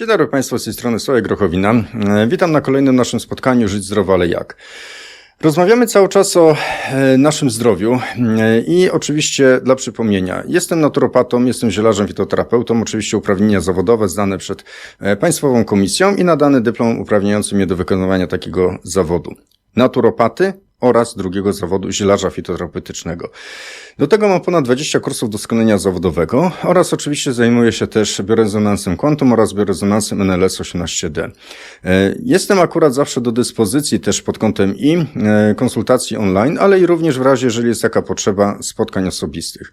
Dzień dobry Państwu, z tej strony Sławek Grochowina. E, Witam na kolejnym naszym spotkaniu Żyć Zdrowo, ale jak? Rozmawiamy cały czas o e, naszym zdrowiu e, i oczywiście dla przypomnienia, jestem naturopatą, jestem zielarzem fitoterapeutą, oczywiście uprawnienia zawodowe zdane przed Państwową Komisją i nadany dyplom uprawniający mnie do wykonywania takiego zawodu. Naturopaty oraz drugiego zawodu zielarza fitoterapeutycznego. Do tego mam ponad 20 kursów doskonalenia zawodowego oraz oczywiście zajmuję się też biorezonansem quantum oraz biorezonansem NLS 18D. E, Jestem akurat zawsze do dyspozycji też pod kątem i e, konsultacji online, ale i również w razie, jeżeli jest taka potrzeba spotkań osobistych.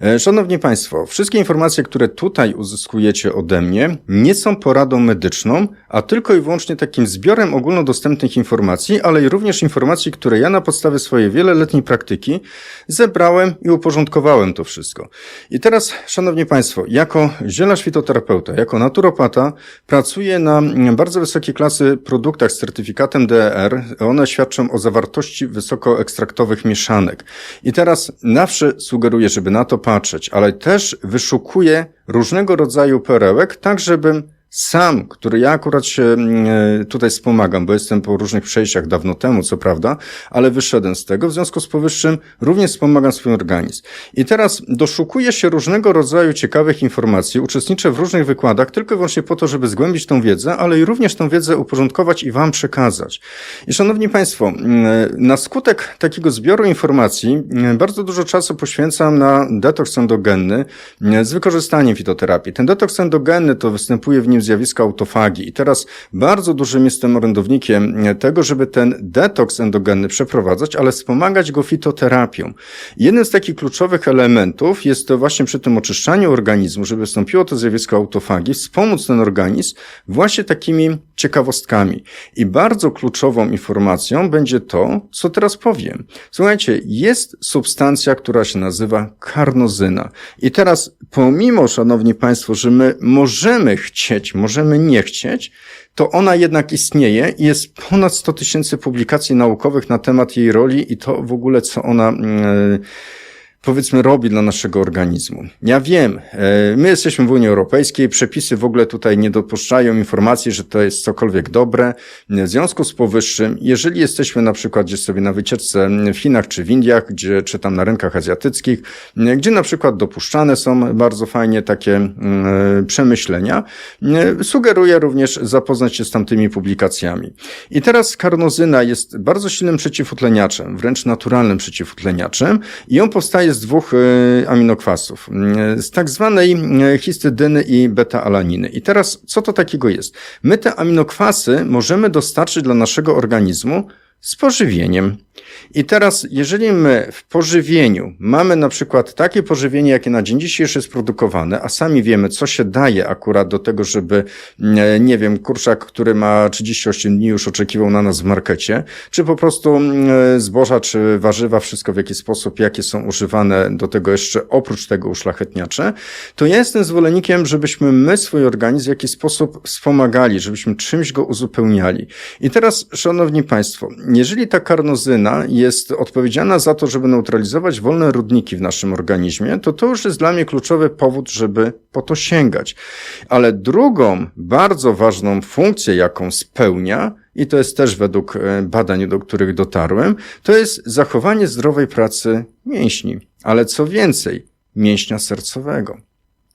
E, Szanowni Państwo, wszystkie informacje, które tutaj uzyskujecie ode mnie, nie są poradą medyczną, a tylko i wyłącznie takim zbiorem ogólnodostępnych informacji, ale i również informacji, które ja na podstawie swojej wieloletniej praktyki zebrałem i uporządkowałem to wszystko. I teraz, Szanowni Państwo, jako zielarz fitoterapeuta, jako naturopata pracuję na bardzo wysokiej klasy produktach z certyfikatem DER. One świadczą o zawartości wysokoekstraktowych mieszanek. I teraz zawsze sugeruję, żeby na to patrzeć, ale też wyszukuję różnego rodzaju perełek, tak żebym sam, który ja akurat się mm, e, tutaj wspomagam, bo jestem po różnych przejściach dawno temu, co prawda, ale wyszedłem z tego, w związku z powyższym również wspomagam swój organizm. I teraz doszukuję się różnego rodzaju ciekawych informacji, uczestniczę w różnych wykładach tylko i wyłącznie po to, żeby zgłębić tą wiedzę, ale i również tą wiedzę uporządkować i Wam przekazać. I Szanowni Państwo, mm, e, na skutek takiego zbioru informacji mm, bardzo dużo czasu poświęcam na detoks endogenny z wykorzystaniem fitoterapii. Ten detoks endogenny to występuje w nim zjawisko autofagii. I teraz bardzo dużym jestem orędownikiem tego, żeby ten detoks endogenny przeprowadzać, ale wspomagać go fitoterapią. Jednym z takich kluczowych elementów jest to właśnie przy tym oczyszczaniu organizmu, żeby wystąpiło to zjawisko autofagii, wspomóc ten organizm właśnie takimi ciekawostkami. I bardzo kluczową informacją będzie to, co teraz powiem. Słuchajcie, jest substancja, która się nazywa karnozyna. I teraz, pomimo, szanowni państwo, że my możemy chcieć, możemy nie chcieć, to ona jednak istnieje i jest ponad 100 tysięcy publikacji naukowych na temat jej roli i to w ogóle, co ona. Yy, powiedzmy robi dla naszego organizmu. Ja wiem, e, my jesteśmy w Unii Europejskiej, przepisy w ogóle tutaj nie dopuszczają informacji, że to jest cokolwiek dobre. W związku z powyższym, jeżeli jesteśmy na przykład gdzieś sobie na wycieczce w Chinach czy w Indiach, gdzie, czy tam na rynkach azjatyckich, gdzie na przykład dopuszczane są bardzo fajnie takie mm, przemyślenia, sugeruję również zapoznać się z tamtymi publikacjami. I teraz karnozyna jest bardzo silnym przeciwutleniaczem, wręcz naturalnym przeciwutleniaczem i on powstaje z dwóch e, aminokwasów, e, z tak zwanej e, histydyny i beta-alaniny. I teraz, co to takiego jest? My te aminokwasy możemy dostarczyć dla naszego organizmu z pożywieniem. I teraz, jeżeli my w pożywieniu mamy na przykład takie pożywienie, jakie na dzień dzisiejszy jest produkowane, a sami wiemy, co się daje akurat do tego, żeby, nie wiem, kurczak, który ma 38 dni już oczekiwał na nas w markecie, czy po prostu zboża, czy warzywa, wszystko w jaki sposób, jakie są używane do tego jeszcze oprócz tego uszlachetniacze, to ja jestem zwolennikiem, żebyśmy my swój organizm w jakiś sposób wspomagali, żebyśmy czymś go uzupełniali. I teraz, szanowni państwo, jeżeli ta karnozyna jest odpowiedzialna za to, żeby neutralizować wolne rudniki w naszym organizmie, to to już jest dla mnie kluczowy powód, żeby po to sięgać. Ale drugą bardzo ważną funkcję, jaką spełnia, i to jest też według e, badań, do których dotarłem, to jest zachowanie zdrowej pracy mięśni. Ale co więcej, mięśnia sercowego.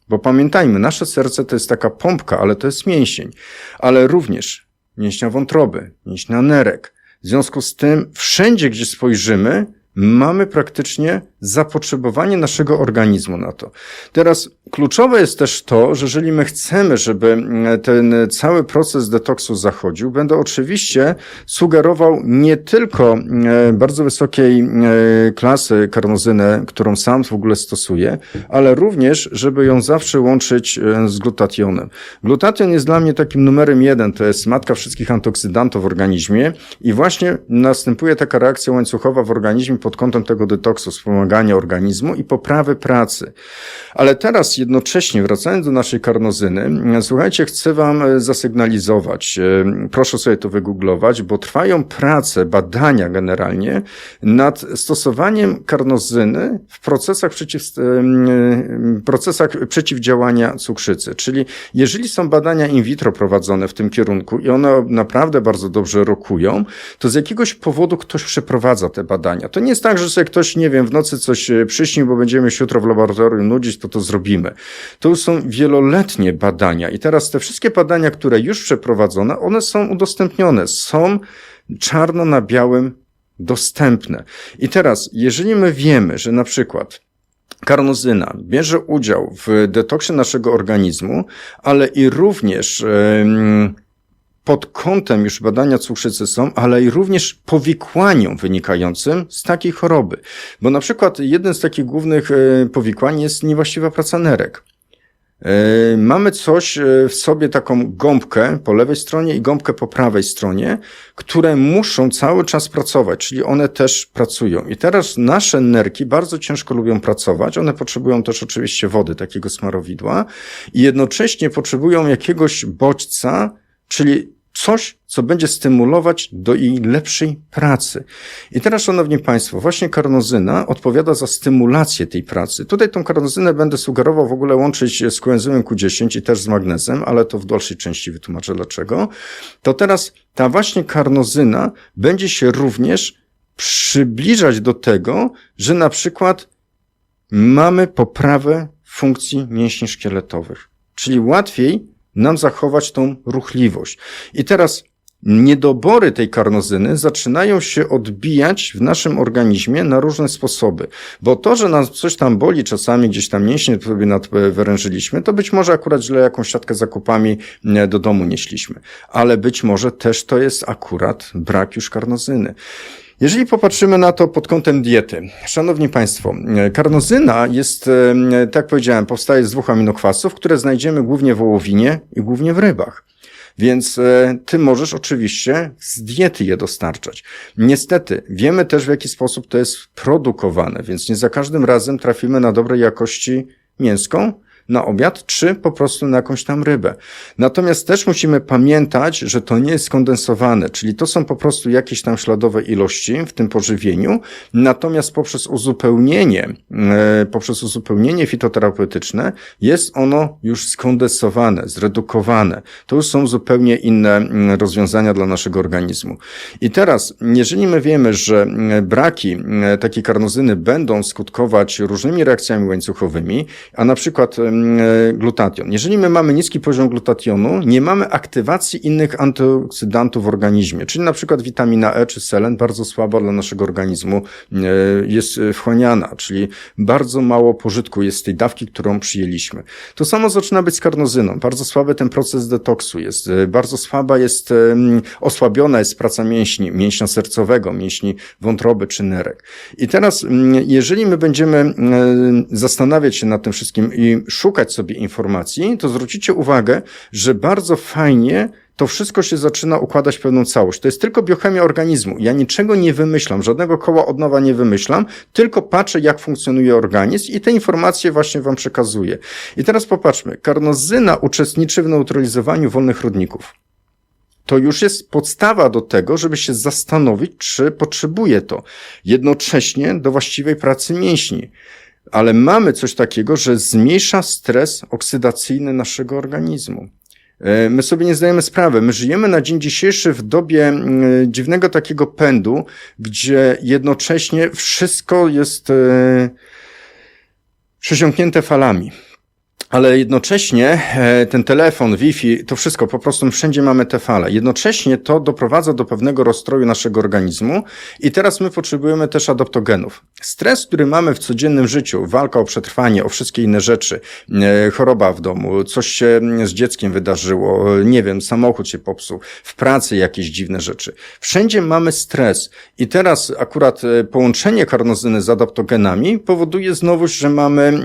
Bo pamiętajmy, nasze serce to jest taka pompka, ale to jest mięsień. Ale również mięśnia wątroby, mięśnia nerek, w związku z tym, wszędzie, gdzie spojrzymy, mamy praktycznie zapotrzebowanie naszego organizmu na to. Teraz kluczowe jest też to, że jeżeli my chcemy, żeby mm, ten cały proces detoksu zachodził, będę oczywiście sugerował nie tylko mm, bardzo wysokiej mm, klasy karnozynę, którą sam w ogóle stosuję, ale również, żeby ją zawsze łączyć z glutationem. Glutation jest dla mnie takim numerem jeden, to jest matka wszystkich antyoksydantów w organizmie i właśnie następuje taka reakcja łańcuchowa w organizmie pod kątem tego detoksu, wspomagania organizmu i poprawy pracy. Ale teraz jednocześnie, wracając do naszej karnozyny, słuchajcie, chcę Wam e, zasygnalizować, e, proszę sobie to wygooglować, bo trwają prace, badania generalnie nad stosowaniem karnozyny w procesach, przeciw, e, procesach przeciwdziałania cukrzycy. Czyli jeżeli są badania in vitro prowadzone w tym kierunku i one naprawdę bardzo dobrze rokują, to z jakiegoś powodu ktoś przeprowadza te badania. To nie jest tak, że sobie ktoś, nie wiem, w nocy coś przyśnił, bo będziemy się jutro w laboratorium nudzić, to to zrobimy. To są wieloletnie badania i teraz te wszystkie badania, które już przeprowadzone, one są udostępnione, są czarno na białym dostępne. I teraz, jeżeli my wiemy, że na przykład karnozyna bierze udział w detoksie naszego organizmu, ale i również yy, pod kątem już badania cukrzycy są, ale i również powikłaniom wynikającym z takiej choroby. Bo na przykład jeden z takich głównych e, powikłań jest niewłaściwa praca nerek. E, mamy coś e, w sobie, taką gąbkę po lewej stronie i gąbkę po prawej stronie, które muszą cały czas pracować, czyli one też pracują. I teraz nasze nerki bardzo ciężko lubią pracować. One potrzebują też oczywiście wody, takiego smarowidła i jednocześnie potrzebują jakiegoś bodźca, czyli coś, co będzie stymulować do jej lepszej pracy. I teraz, Szanowni Państwo, właśnie karnozyna odpowiada za stymulację tej pracy. Tutaj tą karnozynę będę sugerował w ogóle łączyć z koenzymem Q10 i też z magnezem, ale to w dalszej części wytłumaczę dlaczego. To teraz ta właśnie karnozyna będzie się również przybliżać do tego, że na przykład mamy poprawę funkcji mięśni szkieletowych. Czyli łatwiej nam zachować tą ruchliwość. I teraz niedobory tej karnozyny zaczynają się odbijać w naszym organizmie na różne sposoby. Bo to, że nas coś tam boli czasami, gdzieś tam mięśnie sobie nadwyrężyliśmy, to być może akurat źle jakąś siatkę zakupami e, do domu nieśliśmy. Ale być może też to jest akurat brak już karnozyny. Jeżeli popatrzymy na to pod kątem diety, szanowni państwo, karnozyna jest, e, tak jak powiedziałem, powstaje z dwóch aminokwasów, które znajdziemy głównie w wołowinie i głównie w rybach. Więc e, ty możesz oczywiście z diety je dostarczać. Niestety, wiemy też w jaki sposób to jest produkowane, więc nie za każdym razem trafimy na dobrej jakości mięską, na obiad, czy po prostu na jakąś tam rybę. Natomiast też musimy pamiętać, że to nie jest skondensowane, czyli to są po prostu jakieś tam śladowe ilości w tym pożywieniu, natomiast poprzez uzupełnienie, e, poprzez uzupełnienie fitoterapeutyczne jest ono już skondensowane, zredukowane. To już są zupełnie inne mm, rozwiązania dla naszego organizmu. I teraz, jeżeli my wiemy, że mm, braki mm, takiej karnozyny będą skutkować różnymi reakcjami łańcuchowymi, a na przykład glutation. Jeżeli my mamy niski poziom glutationu, nie mamy aktywacji innych antyoksydantów w organizmie, czyli na przykład witamina E czy selen, bardzo słaba dla naszego organizmu e, jest wchłaniana, czyli bardzo mało pożytku jest z tej dawki, którą przyjęliśmy. To samo zaczyna być z karnozyną. Bardzo słaby ten proces detoksu jest, e, bardzo słaba jest, osłabiona jest praca mięśni, mięśnia sercowego, mięśni wątroby czy nerek. I teraz, jeżeli my będziemy zastanawiać się nad tym wszystkim i szukać szukać sobie informacji, to zwrócicie uwagę, że bardzo fajnie to wszystko się zaczyna układać w pewną całość. To jest tylko biochemia organizmu. Ja niczego nie wymyślam, żadnego koła od nowa nie wymyślam, tylko patrzę, jak funkcjonuje organizm i te informacje właśnie wam przekazuję. I teraz popatrzmy. Karnozyna uczestniczy w neutralizowaniu wolnych rodników. To już jest podstawa do tego, żeby się zastanowić, czy potrzebuje to jednocześnie do właściwej pracy mięśni ale mamy coś takiego, że zmniejsza stres oksydacyjny naszego organizmu. E, my sobie nie zdajemy sprawy. My żyjemy na dzień dzisiejszy w dobie mm, dziwnego takiego pędu, gdzie jednocześnie wszystko jest e, przesiąknięte falami ale jednocześnie e, ten telefon, Wi-Fi, to wszystko, po prostu wszędzie mamy te fale. Jednocześnie to doprowadza do pewnego rozstroju naszego organizmu i teraz my potrzebujemy też adaptogenów. Stres, który mamy w codziennym życiu, walka o przetrwanie, o wszystkie inne rzeczy, e, choroba w domu, coś się z dzieckiem wydarzyło, nie wiem, samochód się popsuł, w pracy jakieś dziwne rzeczy. Wszędzie mamy stres i teraz akurat e, połączenie karnozyny z adaptogenami powoduje znowu, że mamy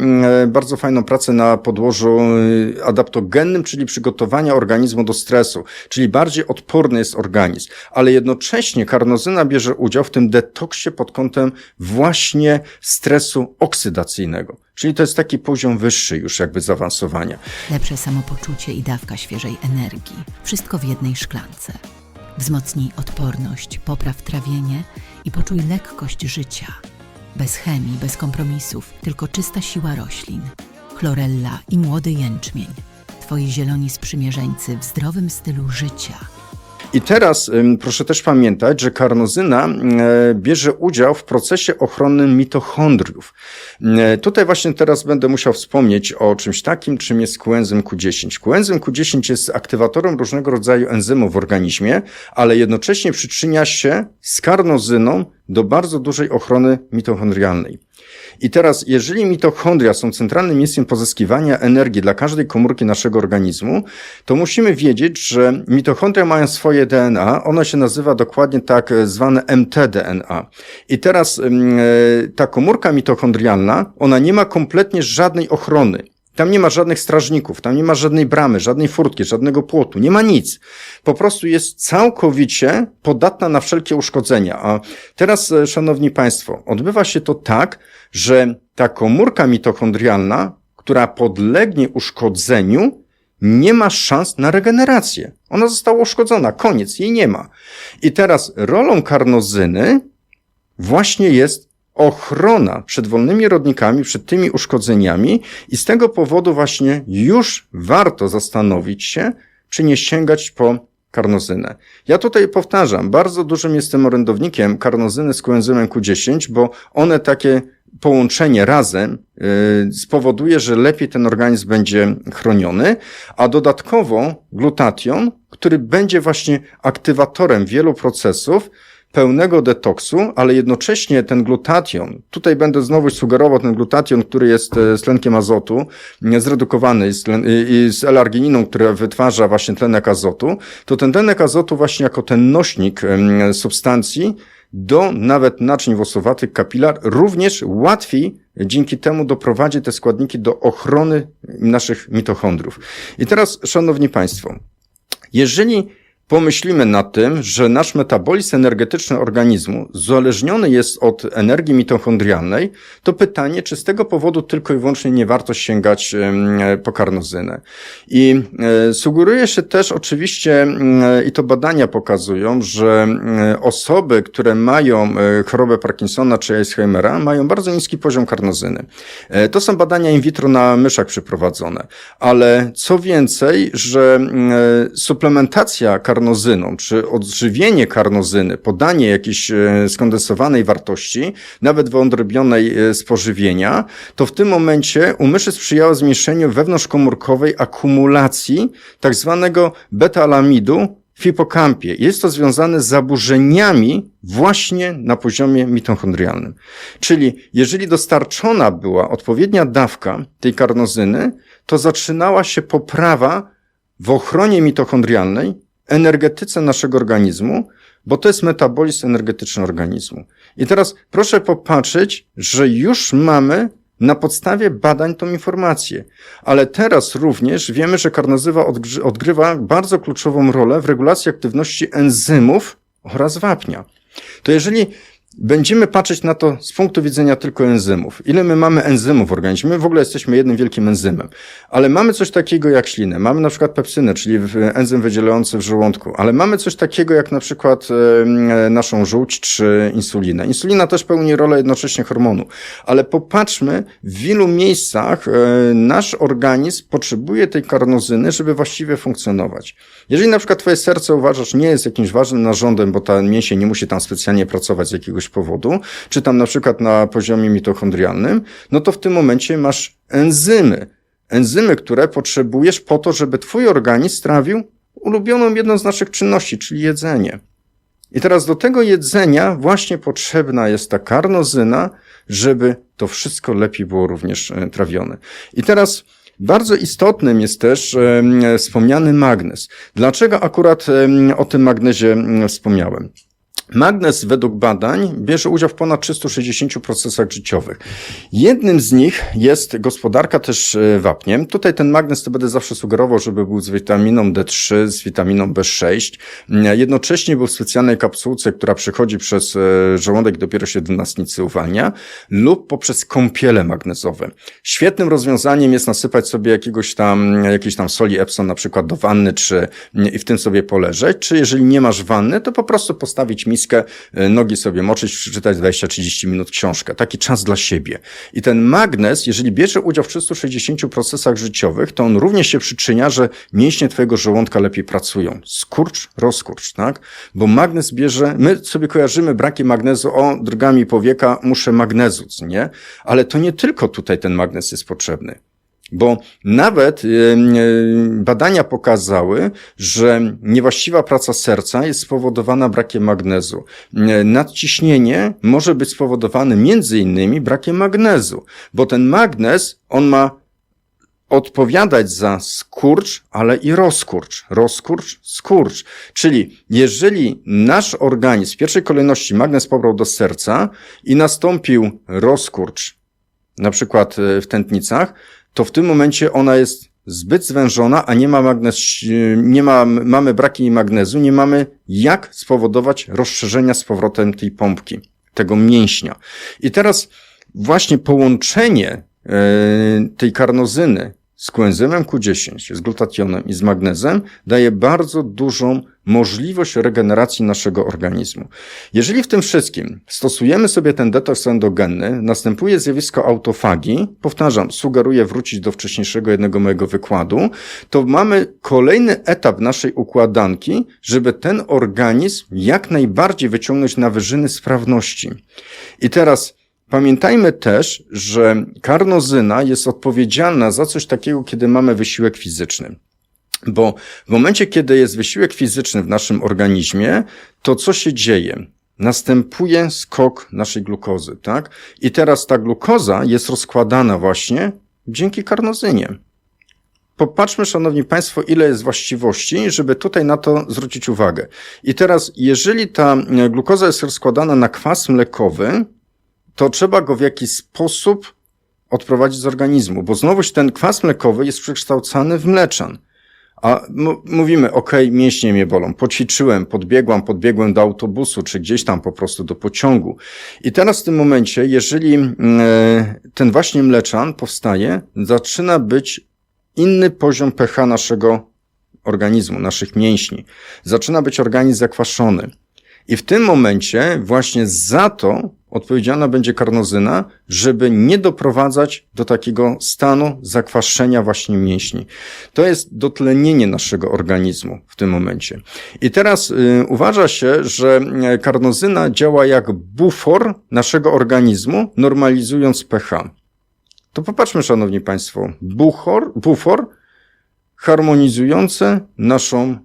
bardzo fajną pracę na podłożu y, adaptogennym, czyli przygotowania organizmu do stresu, czyli bardziej odporny jest organizm, ale jednocześnie karnozyna bierze udział w tym detoksie pod kątem właśnie stresu oksydacyjnego. Czyli to jest taki poziom wyższy już jakby zaawansowania. Lepsze samopoczucie i dawka świeżej energii. Wszystko w jednej szklance. Wzmocnij odporność, popraw trawienie i poczuj lekkość życia. Bez chemii, bez kompromisów, tylko czysta siła roślin. Chlorella i młody jęczmień. Twoi zieloni sprzymierzeńcy w zdrowym stylu życia. I teraz proszę też pamiętać, że karnozyna bierze udział w procesie ochronnym mitochondriów. Tutaj właśnie teraz będę musiał wspomnieć o czymś takim, czym jest coenzym Q10. Coenzym Q10 jest aktywatorem różnego rodzaju enzymów w organizmie, ale jednocześnie przyczynia się z karnozyną do bardzo dużej ochrony mitochondrialnej. I teraz, jeżeli mitochondria są centralnym miejscem pozyskiwania energii dla każdej komórki naszego organizmu, to musimy wiedzieć, że mitochondria mają swoje DNA. Ono się nazywa dokładnie tak zwane mtDNA. I teraz ym, e, ta komórka mitochondrialna, ona nie ma kompletnie żadnej ochrony. Tam nie ma żadnych strażników, tam nie ma żadnej bramy, żadnej furtki, żadnego płotu, nie ma nic. Po prostu jest całkowicie podatna na wszelkie uszkodzenia. A teraz, e, szanowni państwo, odbywa się to tak, że ta komórka mitochondrialna, która podlegnie uszkodzeniu, nie ma szans na regenerację. Ona została uszkodzona, koniec, jej nie ma. I teraz rolą karnozyny właśnie jest ochrona przed wolnymi rodnikami, przed tymi uszkodzeniami i z tego powodu właśnie już warto zastanowić się, czy nie sięgać po karnozynę. Ja tutaj powtarzam, bardzo dużym jestem orędownikiem karnozyny z koenzymem Q10, bo one takie połączenie razem yy, spowoduje, że lepiej ten organizm będzie chroniony, a dodatkowo glutation, który będzie właśnie aktywatorem wielu procesów, pełnego detoksu, ale jednocześnie ten glutation, tutaj będę znowu sugerował ten glutation, który jest e, tlenkiem azotu, zredukowany i z L-argininą, która wytwarza właśnie tlenek azotu, to ten tlenek azotu właśnie jako ten nośnik substancji do nawet naczyń włosowatych, kapilar, również łatwiej dzięki temu doprowadzi te składniki do ochrony naszych mitochondrów. I teraz, szanowni państwo, jeżeli pomyślimy nad tym, że nasz metabolizm energetyczny organizmu uzależniony jest od energii mitochondrialnej, to pytanie, czy z tego powodu tylko i wyłącznie nie warto sięgać po karnozynę. I e, sugeruje się też oczywiście, e, i to badania pokazują, że e, osoby, które mają chorobę Parkinsona czy Alzheimera, mają bardzo niski poziom karnozyny. To są badania in vitro na myszach przeprowadzone. Ale co więcej, że suplementacja karnozyną, czy odżywienie karnozyny, podanie jakiejś e, skondensowanej wartości, nawet wyodrębnionej e, z pożywienia, to w tym momencie u myszy sprzyjało zmniejszeniu wewnątrzkomórkowej akumulacji tak zwanego beta-alamidu w hipokampie. Jest to związane z zaburzeniami właśnie na poziomie mitochondrialnym. Czyli jeżeli dostarczona była odpowiednia dawka tej karnozyny, to zaczynała się poprawa w ochronie mitochondrialnej, energetyce naszego organizmu, bo to jest metabolizm energetyczny organizmu. I teraz proszę popatrzeć, że już mamy na podstawie badań tą informację. Ale teraz również wiemy, że karnozywa odgrywa bardzo kluczową rolę w regulacji aktywności enzymów oraz wapnia. To jeżeli będziemy patrzeć na to z punktu widzenia tylko enzymów, ile my mamy enzymów w organizmie, my w ogóle jesteśmy jednym wielkim enzymem, ale mamy coś takiego jak ślinę, mamy na przykład pepsynę, czyli enzym wydzielający w żołądku, ale mamy coś takiego jak na przykład e, naszą żółć czy insulinę. Insulina też pełni rolę jednocześnie hormonu, ale popatrzmy, w wielu miejscach e, nasz organizm potrzebuje tej karnozyny, żeby właściwie funkcjonować. Jeżeli na przykład twoje serce uważasz nie jest jakimś ważnym narządem, bo ta mięsień nie musi tam specjalnie pracować z jakiegoś powodu, czy tam na przykład na poziomie mitochondrialnym, no to w tym momencie masz enzymy. Enzymy, które potrzebujesz po to, żeby twój organizm strawił ulubioną jedną z naszych czynności, czyli jedzenie. I teraz do tego jedzenia właśnie potrzebna jest ta karnozyna, żeby to wszystko lepiej było również e, trawione. I teraz bardzo istotnym jest też em, wspomniany magnez. Dlaczego akurat em, o tym magnezie em, wspomniałem? Magnez według badań bierze udział w ponad 360 procesach życiowych. Jednym z nich jest gospodarka też e, wapniem. Tutaj ten magnez to będę zawsze sugerował, żeby był z witaminą D3, z witaminą B6. Mm, Jednocześnie był w specjalnej kapsułce, która przychodzi przez e, żołądek dopiero się do nasnicy uwalnia lub poprzez kąpiele magnezowe. Świetnym rozwiązaniem jest nasypać sobie jakiegoś tam, jakiejś tam soli Epsom na przykład do wanny, czy i w tym sobie poleżeć, czy jeżeli nie masz wanny, to po prostu postawić miskę, e, nogi sobie moczyć, przeczytać 20-30 minut książkę. Taki czas dla siebie. I ten magnez, jeżeli bierze udział w 360 procesach życiowych, to on również się przyczynia, że mięśnie twojego żołądka lepiej pracują. Skurcz, rozkurcz, tak? Bo magnez bierze, my sobie kojarzymy brakiem magnezu, o, drgami powieka, muszę magnezu, nie? Ale to nie tylko tutaj ten magnez jest potrzebny. Bo nawet badania pokazały, że niewłaściwa praca serca jest spowodowana brakiem magnezu. Nadciśnienie może być spowodowane między innymi brakiem magnezu, bo ten magnez, on ma odpowiadać za skurcz, ale i rozkurcz. Rozkurcz, skurcz. Czyli jeżeli nasz organizm w pierwszej kolejności magnez pobrał do serca i nastąpił rozkurcz, na przykład e, w tętnicach, to w tym momencie ona jest zbyt zwężona, a nie ma magnez, nie ma, mamy braki magnezu, nie mamy jak spowodować rozszerzenia z powrotem tej pompki, tego mięśnia. I teraz właśnie połączenie e, tej karnozyny z koenzymem Q10, z glutationem i z magnezem daje bardzo dużą możliwość regeneracji naszego organizmu. Jeżeli w tym wszystkim stosujemy sobie ten detoks endogenny, następuje zjawisko autofagii, powtarzam, sugeruję wrócić do wcześniejszego jednego mojego wykładu, to mamy kolejny etap naszej układanki, żeby ten organizm jak najbardziej wyciągnąć na wyżyny sprawności. I teraz Pamiętajmy też, że karnozyna jest odpowiedzialna za coś takiego, kiedy mamy wysiłek fizyczny. Bo w momencie, kiedy jest wysiłek fizyczny w naszym organizmie, to co się dzieje? Następuje skok naszej glukozy, tak? I teraz ta glukoza jest rozkładana właśnie dzięki karnozynie. Popatrzmy, szanowni państwo, ile jest właściwości, żeby tutaj na to zwrócić uwagę. I teraz, jeżeli ta glukoza jest rozkładana na kwas mlekowy, to trzeba go w jakiś sposób odprowadzić z organizmu, bo znowuż ten kwas mlekowy jest przekształcany w mleczan. A mówimy, ok, mięśnie mnie bolą, poćwiczyłem, podbiegłam, podbiegłem do autobusu, czy gdzieś tam po prostu do pociągu. I teraz w tym momencie, jeżeli e, ten właśnie mleczan powstaje, zaczyna być inny poziom pH naszego organizmu, naszych mięśni. Zaczyna być organizm zakwaszony. I w tym momencie właśnie za to odpowiedzialna będzie karnozyna, żeby nie doprowadzać do takiego stanu zakwaszenia właśnie mięśni. To jest dotlenienie naszego organizmu w tym momencie. I teraz y, uważa się, że y, karnozyna działa jak bufor naszego organizmu, normalizując pH. To popatrzmy, szanowni państwo, bufor, bufor harmonizujące naszą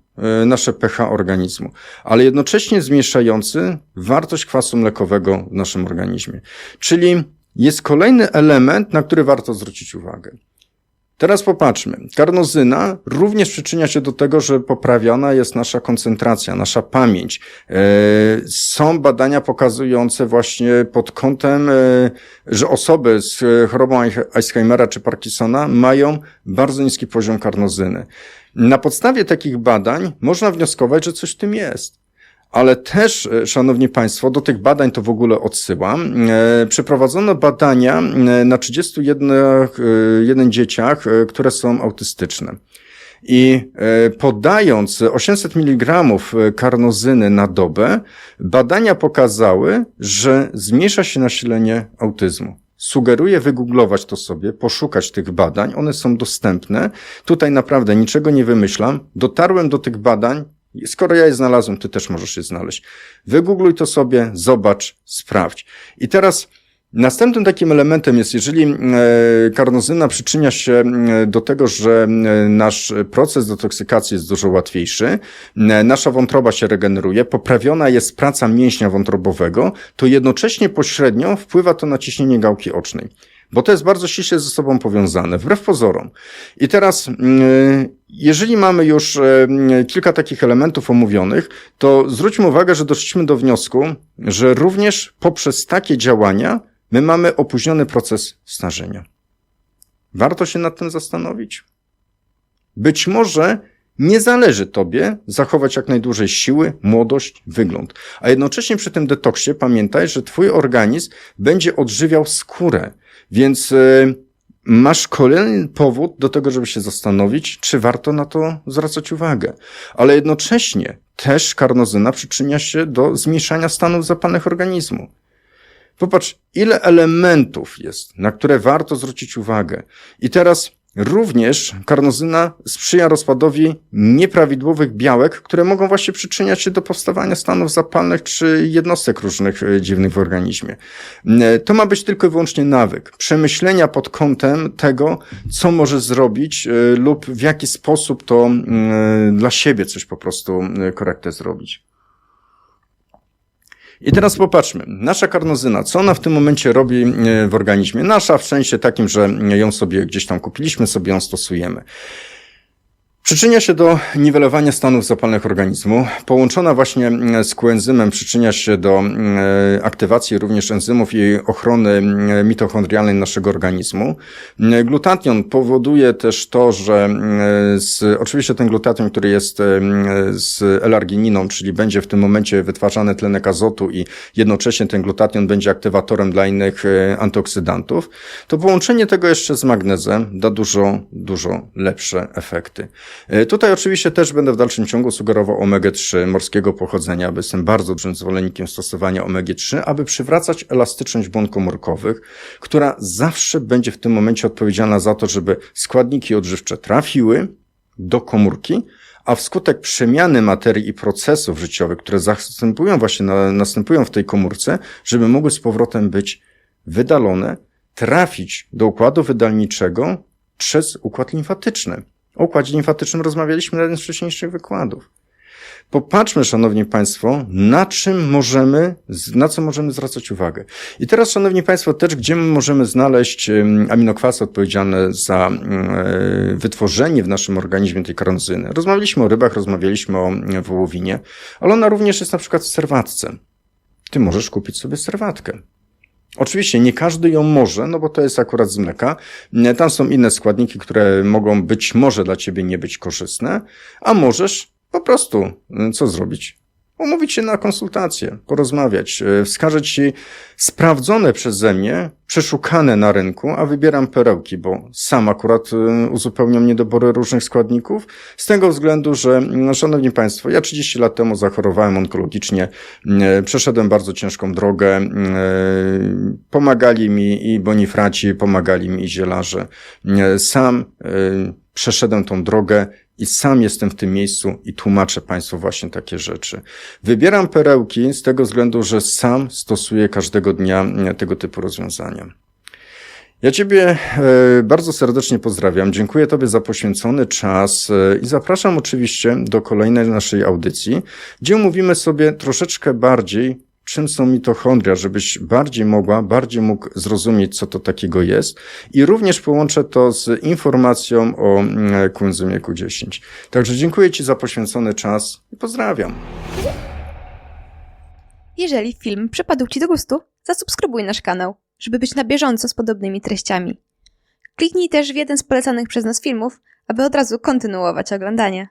nasze pH organizmu, ale jednocześnie zmniejszający wartość kwasu mlekowego w naszym organizmie. Czyli jest kolejny element, na który warto zwrócić uwagę. Teraz popatrzmy. Karnozyna również przyczynia się do tego, że poprawiona jest nasza koncentracja, nasza pamięć. E, są badania pokazujące właśnie pod kątem, e, że osoby z chorobą Alzheimera czy Parkinsona mają bardzo niski poziom karnozyny. Na podstawie takich badań można wnioskować, że coś w tym jest. Ale też, e, szanowni państwo, do tych badań to w ogóle odsyłam. E, przeprowadzono badania e, na 31 dzieciach, które są autystyczne. I podając 800 mg karnozyny na dobę, badania pokazały, że zmniejsza się nasilenie autyzmu. Sugeruję wygooglować to sobie, poszukać tych badań. One są dostępne. Tutaj naprawdę niczego nie wymyślam. Dotarłem do tych badań. Skoro ja je znalazłem, ty też możesz je znaleźć. Wygoogluj to sobie, zobacz, sprawdź. I teraz Następnym takim elementem jest, jeżeli e, karnozyna przyczynia się e, do tego, że e, nasz proces detoksykacji jest dużo łatwiejszy, nasza wątroba się regeneruje, poprawiona jest praca mięśnia wątrobowego, to jednocześnie pośrednio wpływa to na ciśnienie gałki ocznej. Bo to jest bardzo ściśle ze sobą powiązane, wbrew pozorom. I teraz Jeżeli mamy już e, kilka takich elementów omówionych, to zwróćmy uwagę, że doszliśmy do wniosku, że również poprzez takie działania my mamy opóźniony proces starzenia. Warto się nad tym zastanowić. Być może nie zależy tobie zachować jak najdłużej siły, młodość, wygląd. A jednocześnie przy tym detoksie pamiętaj, że twój organizm będzie odżywiał skórę. Więc e, masz kolejny powód do tego, żeby się zastanowić, czy warto na to zwracać uwagę. Ale jednocześnie też karnozyna przyczynia się do zmniejszania stanów zapalnych organizmu. Popatrz, ile elementów jest, na które warto zwrócić uwagę. I teraz również karnozyna sprzyja rozpadowi nieprawidłowych białek, które mogą właśnie przyczyniać się do powstawania stanów zapalnych czy jednostek różnych e, dziwnych w organizmie. E, To ma być tylko i wyłącznie nawyk, przemyślenia pod kątem tego, co możesz zrobić e, lub w jaki sposób to mm, dla siebie coś po prostu korektę zrobić. I teraz popatrzmy. Nasza karnozyna, co ona w tym momencie robi e, w organizmie? Nasza w sensie takim, że ją sobie gdzieś tam kupiliśmy, sobie ją stosujemy. Przyczynia się do niwelowania stanów zapalnych organizmu. Połączona właśnie mm, z koenzymem przyczynia się do e, aktywacji również enzymów i ochrony mm, mitochondrialnej naszego organizmu. Glutatión powoduje też to, że z, oczywiście ten glutatión, który jest z L-argininą, czyli będzie w tym momencie wytwarzany tlenek azotu i jednocześnie ten glutatión będzie aktywatorem dla innych e, antyoksydantów, to połączenie tego jeszcze z magnezem da dużo, dużo lepsze efekty. E, Tutaj oczywiście też będę w dalszym ciągu sugerował omega-3 morskiego pochodzenia, bo jestem bardzo dużym zwolennikiem stosowania omega-3, aby przywracać elastyczność błon komórkowych, która zawsze będzie w tym momencie odpowiedzialna za to, żeby składniki odżywcze trafiły do komórki, a wskutek przemiany materii i procesów życiowych, które zastępują właśnie, na, następują w tej komórce, żeby mogły z powrotem być wydalone, trafić do układu wydalniczego przez układ limfatyczny. O układzie limfatycznym rozmawialiśmy na jednym z wcześniejszych wykładów. Popatrzmy, szanowni państwo, na czym możemy, na co możemy zwracać uwagę. I teraz, szanowni państwo, też gdzie my możemy znaleźć aminokwasy odpowiedzialne za e, wytworzenie w naszym organizmie tej karnozyny. Rozmawialiśmy o rybach, rozmawialiśmy o wołowinie, ale ona również jest na przykład w serwatce. Ty możesz kupić sobie serwatkę. Oczywiście nie każdy ją może, no bo to jest akurat z mleka. Tam są inne składniki, które mogą być może dla ciebie nie być korzystne, a możesz po prostu co zrobić? Umówić się na konsultację, porozmawiać, y, wskażę ci sprawdzone przeze mnie, przeszukane na rynku, a wybieram perełki, bo sam akurat y, uzupełniam niedobory różnych składników, z tego względu, że, no, szanowni państwo, ja 30 lat temu zachorowałem onkologicznie, y, przeszedłem bardzo ciężką drogę, y, pomagali mi i bonifraci, pomagali mi i zielarze. Sam przeszedłem tą drogę i sam jestem w tym miejscu i tłumaczę Państwu właśnie takie rzeczy. Wybieram perełki z tego względu, że sam stosuję każdego dnia e, tego typu rozwiązania. Ja Ciebie e, bardzo serdecznie pozdrawiam. Dziękuję Tobie za poświęcony czas e, i zapraszam oczywiście do kolejnej naszej audycji, gdzie omówimy sobie troszeczkę bardziej, czym są mitochondria, żebyś bardziej mogła, bardziej mógł zrozumieć, co to takiego jest. I również połączę to z informacją o mm, koenzymie Q10. Także dziękuję Ci za poświęcony czas i pozdrawiam. Jeżeli film przypadł Ci do gustu, zasubskrybuj nasz kanał, żeby być na bieżąco z podobnymi treściami. Kliknij też w jeden z polecanych przez nas filmów, aby od razu kontynuować oglądanie.